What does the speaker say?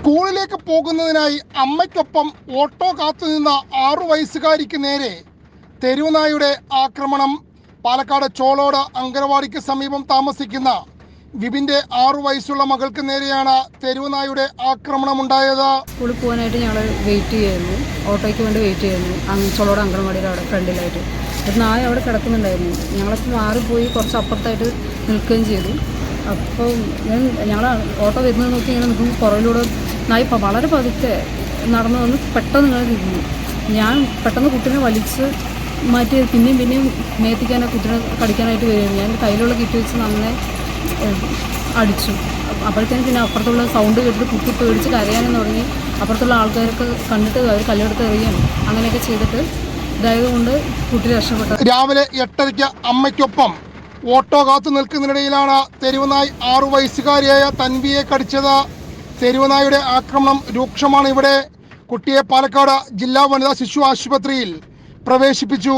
സ്കൂളിലേക്ക് പോകുന്നതിനായി അമ്മയ്ക്കൊപ്പം ഓട്ടോ കാത്തുനിന്ന ആറു വയസ്സുകാരിക്ക് നേരെ തെരുവുനായുടെ ആക്രമണം. പാലക്കാട് ചോളോട് അങ്കനവാടിക്ക് സമീപം താമസിക്കുന്ന വിപിന്റെ ആറു വയസ്സുള്ള മകൾക്ക് നേരെയാണ് തെരുവുനായുടെ ആക്രമണം ഉണ്ടായത് സ്കൂളിൽ പോകാനായിട്ട് ഞങ്ങൾ വെയിറ്റ് ചെയ്യുന്നു. ഓട്ടോയ്ക്ക് വേണ്ടി വെയിറ്റ് ചെയ്യുന്നു. ചോളോട് അങ്കണവാടിയുടെ അവിടെ ഫ്രണ്ടിലായിട്ട്. നായ അവിടെ കിടക്കുന്നുണ്ടായിരുന്നു. ഞങ്ങളപ്പോൾ മാറിപ്പോയി കുറച്ച് അപ്പുറത്തായിട്ട് നിൽക്കുകയും ചെയ്തു. അപ്പോൾ ഞാൻ ഞങ്ങൾ ഓട്ടോ വരുന്നത് നോക്കി ഇങ്ങനെ നിൽക്കുമ്പോൾ പുറകിലൂടെ നായി വളരെ പതുക്കെ നടന്നു വന്ന് പെട്ടെന്ന് ഇങ്ങനെ തിരിഞ്ഞു. ഞാൻ പെട്ടെന്ന് കുട്ടീനെ വലിച്ച് മാറ്റി പിന്നെയും പിന്നെയും മേത്തിക്കാനെ കുട്ടീനെ കടിക്കാനായിട്ട് വരികയാണ്. ഞാൻ കയ്യിലുള്ള കിറ്റ് വെച്ച് നന്നെ അടിച്ചു. അപ്പോഴത്തേനും പിന്നെ അപ്പുറത്തുള്ള സൗണ്ട് കേട്ടിട്ട് കുട്ടി പേടിച്ച് കരയാനും തുടങ്ങി. അപ്പുറത്തുള്ള ആൾക്കാരൊക്കെ കണ്ടിട്ട് അവർ കല്ലെടുത്ത് എറിയാൻ അങ്ങനെയൊക്കെ ചെയ്തിട്ട് ഇതായതുകൊണ്ട് കുട്ടി രക്ഷപ്പെട്ടു. രാവിലെ എട്ടരയ്ക്ക് അമ്മയ്ക്കൊപ്പം ഓട്ടോ കാത്തു നിൽക്കുന്നതിനിടയിലാണ് തെരുവുനായ് ആറു വയസ്സുകാരിയായ തൻവിയെ കടിച്ചത്. തെരുവുനായുടെ ആക്രമണം രൂക്ഷമാണ് ഇവിടെ. കുട്ടിയെ പാലക്കാട് ജില്ലാ വനിതാ ശിശു ആശുപത്രിയിൽ പ്രവേശിപ്പിച്ചു.